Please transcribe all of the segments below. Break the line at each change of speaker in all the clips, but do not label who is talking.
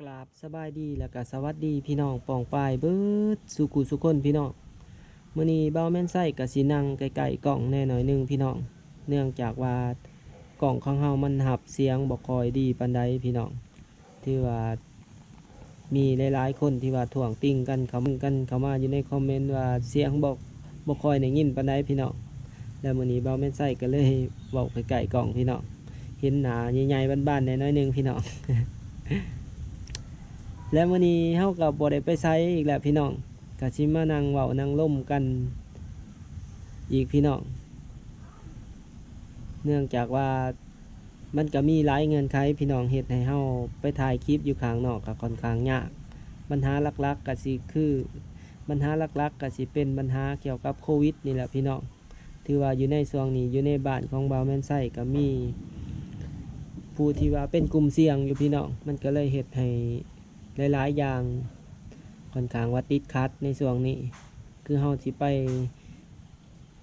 กราบสบายดีแล้วก็สวัสดีพี่น้องปองปายเบิดสุกุสุคนพี่น้องมื้อนี้เบ้าแม่นไส้กับสีนังไกลๆกล่องแน่หน่อยหนึงพี่น้องเนื่องจากว่ากล่องของเฮามันหับเสียงบ่ค่อยดีปานใดพี่น้องที่ว่ามีหลายๆคนที่ว่าถ่วงติ่งกันเขากันเข้ามาอยู่ในคอมเมนต์ว่าเสียงบอกบ่ค่อยได้ยินปานใดพี่น้องแล้วมื้อนี้เบ้าแม่นไส้ก็เลยเว้าไกลๆกล่องพี่น้องเห็นหนาใหญ่ๆบ้านๆแน่น้อยหนึงพี่น้อง และมื้อนี้เฮาก็บ่ได้ไปไสอีกแล้วพี่น้องก็สิมานั่งเว้านั่งล่มกัน อีกพี่น้องเนื่องจากว่ามันก็มีหลายเงื่อนไขพี่น้องเฮ็ดให้เฮาไปถ่ายคลิปอยู่ข้างนอกก็ค่อนข้างยากปัญหาหลักๆก็สิคือปัญหาหลักๆก็สิเป็นปัญหาเกี่ยวกับโควิดนี่แหละพี่น้องถือว่าอยู่ในช่วงนี้อยู่ในบ้านของบาวแมนไส้ก็มีผู้ที่ว่าเป็นกลุ่มเสี่ยงอยู่พี่น้องมันก็เลยเฮ็ดให้ หลายๆอย่างค่อนข้างว่าติดขัดในช่วงนี้ คือเฮาสิไป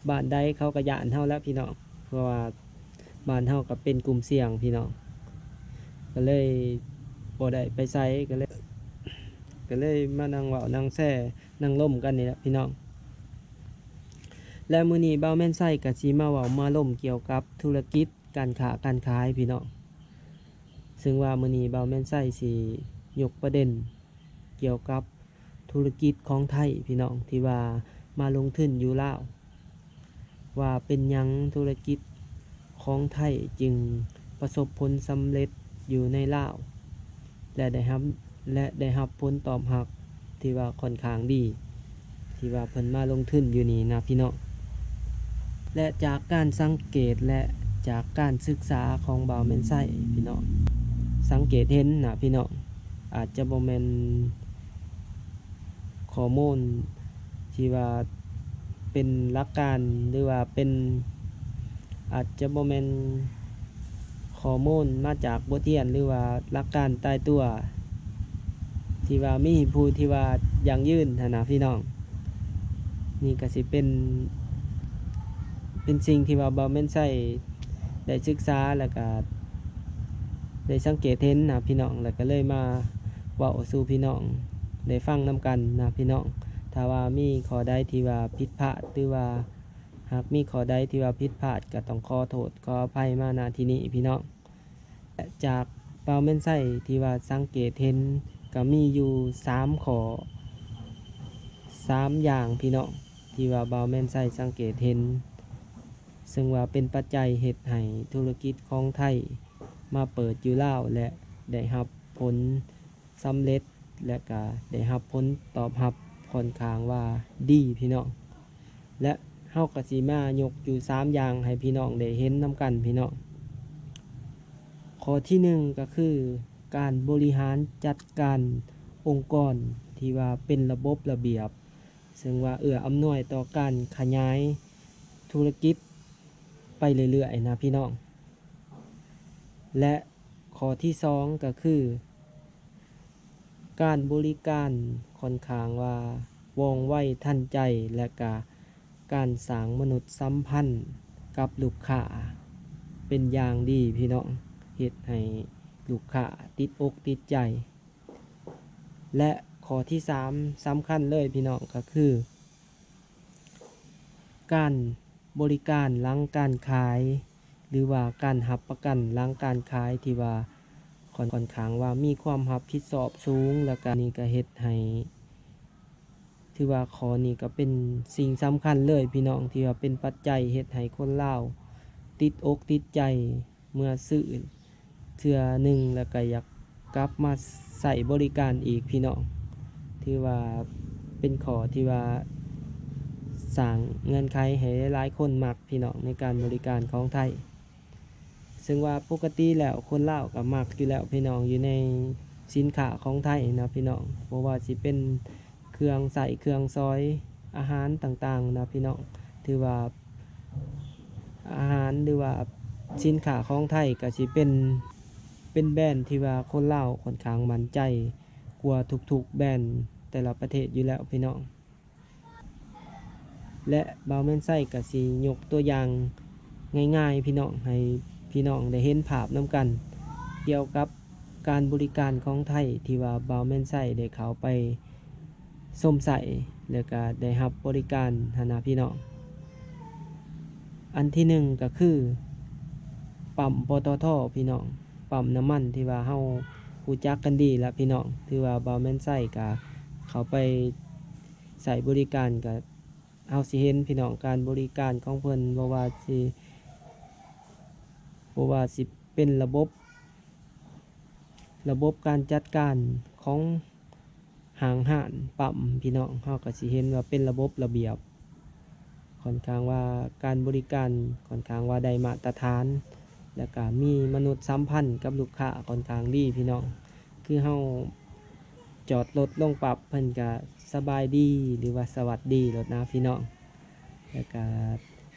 บ้านใดเขาก็ย่านเฮาแล้วพี่น้องเพราะว่าบ้านเฮาก็เป็นกลุ่มเสี่ยงพี่น้องก็เลยบ่ได้ไปไสก็เลยก็เลยมานั่งเว้านั่งแซ่นั่งล่มกันนี่แหละพี่น้องและมื้อนี้เบ้าแม่นไส้ก็สิมาเว้ามาล่มเกี่ยวกับธุรกิจการค้าการขายพี่น้องซึ่งว่ามื้อนี้เบาแม่นไส้สิ ยกประเด็นเกี่ยวกับธุรกิจของไทยพี่น้องที่ว่ามาลงทุนอยู่ลาวว่าเป็นยังธุรกิจของไทยจึงประสบผลสำเร็จอยู่ในลาวและได้รับและได้รับผลตอบรับที่ว่าค่อนข้างดี ที่ว่าเพิ่นมาลงทุนอยู่นี่นะพี่น้องและจากการสังเกตและจากการศึกษาของเบาแม่นไส้พี่น้องสังเกตเห็นนะพี่น้อง อาจจะบ่แม่นข้อมูลที่ว่าเป็นหลักการหรือว่าเป็นอาจจะบ่แม่นข้อมูลมาจากบทเรียนหรือว่าหลักการตายตัว ที่ว่ามีผู้ที่ว่ายังยืนหั้นนะพี่น้อง นี่ก็สิเป็น เป็นสิ่งที่ว่าบ่แม่นใช่ได้ศึกษาแล้วก็ได้สังเกตเห็นนะพี่น้องแล้วก็เลยมา เว่าสู่พี่น้องได้ฟังนํกันนะพี่น้องถ้าว่ามีขอใดที่ว่าผิดพลาดหรือว่าหากมีขอใดที่ว่าผิดพลาดก็ต้องขอโทษขออภัยมาณที่นี้พี่น้องและจากเปาเม่นไส้ที่ว่าสังเกตเห็นก็มีอยู่3ขอ3อย่างพี่น้องที่ว่าเบาแม่นไส้สังเกตเห็น ซึ่งว่าเป็นปัจจัยเหตุให้ธุรกิจของไทยมาเปิดอยู่ล่าวและได้รับผล สำเร็จและก็ได้รับผลตอบรับค่อนข้างว่าดีพี่น้อง และเฮาก็สิมายกอยู่ 3 อย่างให้พี่น้องได้เห็นนํกันพี่น้องข้อที่หนึ่งก็คือการบริหารจัดการองค์กรที่ว่าเป็นระบบระเบียบ ซึ่งว่าเอื้ออำนวยต่อการขยายธุรกิจไปเรื่อยๆนะพี่น้อง และข้อที่สองก็คือ การบริการค่อนข้างว่าว่องไวทันใจและก็การสร้างมนุษย์สัมพันธ์กับลูกค้าเป็นอย่างดีพี่น้องเฮ็ดให้ลูกค้าติดอกติดใจ และข้อที่สามสำคัญเลยพี่น้องก็คือ การบริการหลังการขาย หรือว่าการหับประกันหลังการขายที่ว่า ค่อนค่อนข้างว่ามีความรับผิดชอบสูง แล้วก็นี่ก็เฮ็ดให้ถือว่าขอนี้ก็เป็นสิ่งสำคัญเลยพี่น้องที่ว่าเป็นปัจจัยเฮ็ดให้คนลาวติดอกติดใจเมื่อซื้อเทื่อหนึ่งแล้วก็อยากกลับมาใส่บริการอีกพี่น้องถือว่าเป็นขอที่ว่าสร้างเงื่อนไขให้หลายคนมักพี่น้องในการบริการของไทย ซึ่งว่าปกติแล้วคนลาวก็มักอยู่แล้วพี่น้องอยู่ในสินค้าของไทยนะพี่น้องเพราะว่าสิเป็นเครื่องใส่เครื่องซอยอาหารต่างๆนะพี่น้องถือว่าอาหารหรือว่าสินค้าของไทยก็สิเป็นเป็นแบรนด์ที่ว่าคนลาวค่อนข้างมั่นใจกว่าทุกๆแบรนด์แต่ละประเทศอยู่แล้วพี่น้อง และบาวแมนไส้ก็สิยกตัวอย่างง่ายๆพี่น้องให้ พี่น้องได้เห็นภาพนํกัน เกี่ยวกับการบริการของไทยที่ว่าบาวแม่นไส้ได้เขาไปส้มใส่แล้วก็ได้รับบริการหนนาพี่น้อง อันที่หนึ่งก็คือปั๊มปตทพี่น้องปั๊มน้ำมันที่ว่าเฮารู้จักกันดีล้วพี่น้องที่ว่าบาวแม่นไส้ก็เขาไปใส่บริการก็เฮาสิเห็นพี่น้องการบริการของเพิ่นบ่ว่าสิ บว่าสิเป็นระบบ ระบบการจัดการของหางห่านปั๊มพี่น้องเฮาก็สิเห็นว่าเป็นระบบระเบียบ ค่อนข้างว่าการบริการค่อนข้างว่าได้มาตรฐาน แล้วก็มีมนุษย์สัมพันธ์กับลูกค้าค่อนข้างดีพี่น้องคือเฮาจอดรถลงปรับเพิ่นก็สบายดีหรือว่าสวัสดีรถนะพี่น้องแล้วก็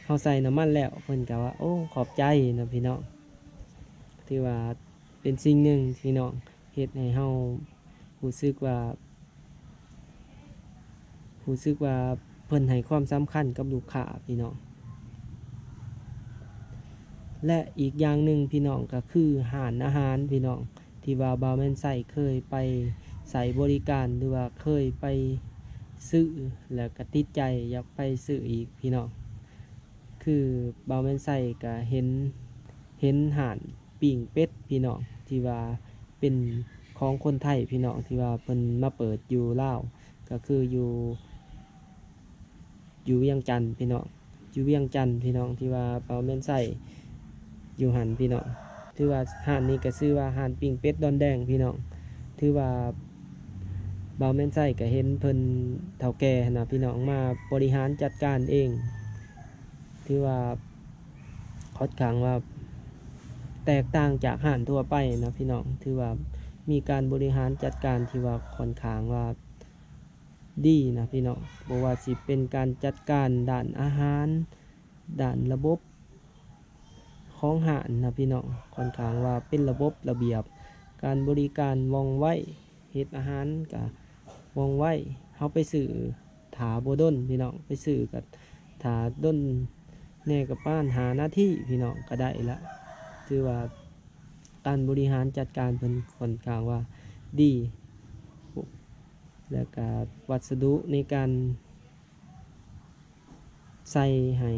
เฮาใส่น้ำมันแล้วเพิ่นก็ว่า โอ้ขอบใจนะพี่น้องถือว่าเป็นสิ่งหนึ่งพี่น้องเฮ็ดให้เฮารู้สึกว่ารู้สึกว่าเพิ่นให้ความสำคัญกับลูกค้าพี่น้องและอีกอย่างหนึ่งพี่น้องก็คือหารอาหารพี่น้องที่ว่าบาวแมนใส่เคยไปใส่บริการหรือว่าเคยไปซื้อแล้วก็ติดใจอยากไปซื้ออีกพี่น้อง คือบาวแมนใส่ก็เห็นเห็นห่านปิ่งเป็ดพี่น้องที่ว่าเป็นของคนไทยพี่น้องที่ว่าเพิ่นมาเปิดอยู่ลาวก็คืออยู่ อยู่เวียงจันทน์พี่น้องอยู่เวียงจันทน์พี่น้องที่ว่าบาวแมนใส่อยู่หันพี่น้องถือว่าห่านนี้ก็ชื่อว่าห่านปิ่งเป็ดดอนแดงพี่น้องถือว่าบาวแม่นไส้ก็เห็นเพิ่นเฒ่าแก่นะพี่น้องมาบริหารจัดการเอง ถือว่าค่อนข้างว่า แตกต่างจากห่านทั่วไปนะพี่น้องถือว่ามีการบริหารจัดการที่ว่าค่อนข้างว่าดีนะพี่น้องบ่ว่าสิเป็นการจัดการด้านอาหารด้านระบบของหารนะพี่น้องค่อนข้างว่าเป็นระบบระเบียบ การบริการว่องไวเฮ็ดอาหารกับว่องไวเฮาไปสื่อถาโบด้นพี่น้องไปสื่อกับถาด้น แน่กับป้านหาหน้าที่พี่น้องก็ได้ละถือว่าการบริหารจัดการเพิ่นค่อนข้างว่าดี แล้วก็วัสดุในการใส่ให้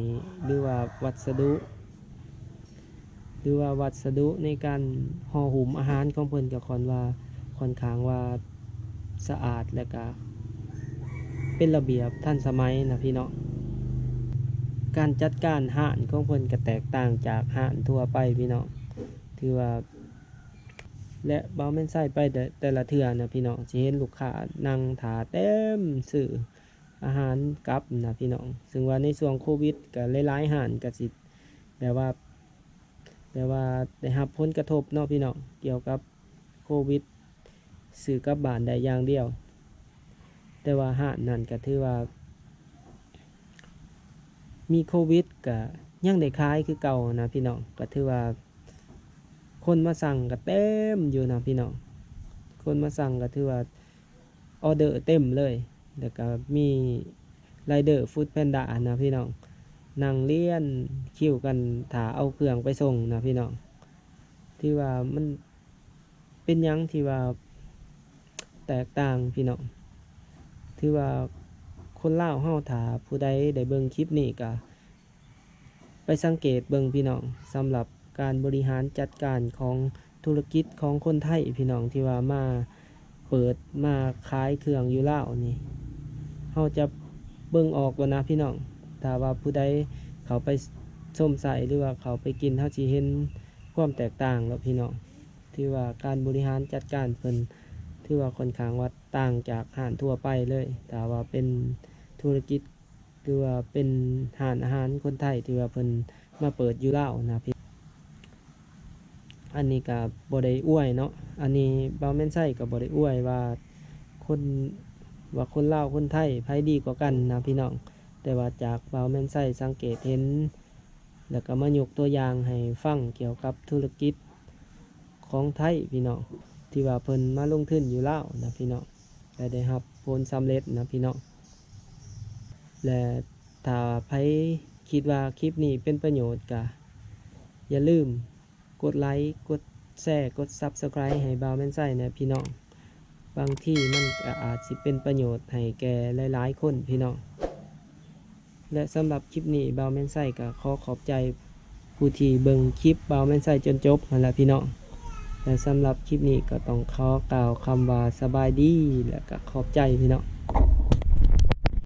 หรือว่าวัสดุ หรือว่าวัสดุในการห่อหุมอาหารของเพิ่นก็ค่อนว่าค่อนข้างว่าสะอาดและก็เป็นระเบียบทันสมัยนะพี่เนาะ การจัดการห่านของเพิ่นก็แตกต่างจากห่านทั่วไปพี่เนาะถือว่า และเบาแม่นใส่ไปแต่แต่ละเทื่อนะพี่น้องสิเห็นลูกค้านั่งถาเต็มซื้ออาหารกับนะพี่น้อง ซึ่งว่าในช่วงโควิดก็หลายๆห่านก็สิแบบว่าแต่ว่าได้รับผลกระทบเนาะพี่น้องเกี่ยวกับโควิดสื่อกับบ้านได้อย่างเดียว แต่ว่าห้านนั่นก็ถือว่า มีโควิดก็ยังได้ขายคือเก่านะพี่น้องก็ถือว่า คนมาสั่งก็เต็มอยู่นะพี่น้องคนมาสั่งก็ถือว่าออเดอร์เต็มเลยแล้วก็มีไรเดอร์ฟู้ดแพนด้านะพี่น้องนั่งเลียนคิวกันถาเอาเครื่องไปส่งนะพี่น้องที่ว่ามันเป็นยังที่ว่าแตกต่างพี่น้องที่ว่า คนเล่าเฮาถาผู้ใดได้เบิ่งคลิปนี้ก็ไปสังเกตเบิ่งพี่น้องสำหรับการบริหารจัดการของธุรกิจของคนไทยพี่น้องที่ว่ามาเปิดมาขายเครื่องอยู่เล่านี่เฮาจะเบิ่งออกแล้วนะพี่น้องถ้าว่าผู้ใดเขาไปส้มใส่หรือว่าเขาไปกินเท่าที่เห็นความแตกต่างแล้วพี่น้องที่ว่าการบริหารจัดการเพิ่นที่ว่าค่อนข้างว่าต่างจากห้านทั่วไปเลยแต่ว่าเป็น ธุรกิจหรือว่าเป็นห้านอาหารคนไทยที่ว่าเพิ่นมาเปิดอยู่ลาวนะพี่อันนี้ก็บ่ได้อ้วยเนาะ อันนี้บ่แม่นใช่ก็บ่ได้อ้วยว่าคนว่าคนลาวคนไทยไผดีกว่ากันนะพี่น้อง แต่ว่าจากเบาแม่นไส้สังเกตเห็น แล้วก็มายกตัวอย่างให้ฟังเกี่ยวกับธุรกิจของไทยพี่น้องที่ว่าเพิ่นมาลงทุนอยู่แล้วนะพี่น้องและได้รับผลสำเร็จนะพี่น้อง และถ้าใครคิดว่าคลิปนี้เป็นประโยชน์ก็อย่าลืมกดไลค์กดแชร์กด Subscribe ให้บาวแม่นไส้นะพี่น้อง บางที่มันอาจสิเป็นประโยชน์ให้แก่หลายๆ คนพี่น้อง และสำหรับคลิปนี้บาวแม่นไส้ก็ขอขอบใจผู้ที่เบิ่งคลิปบาวแม่นไส้จนจบนั่นแหละพี่น้องและสำหรับคลิปนี้ก็ต้องขอกล่าวคำว่าสบายดีและก็ขอบใจพี่น้อง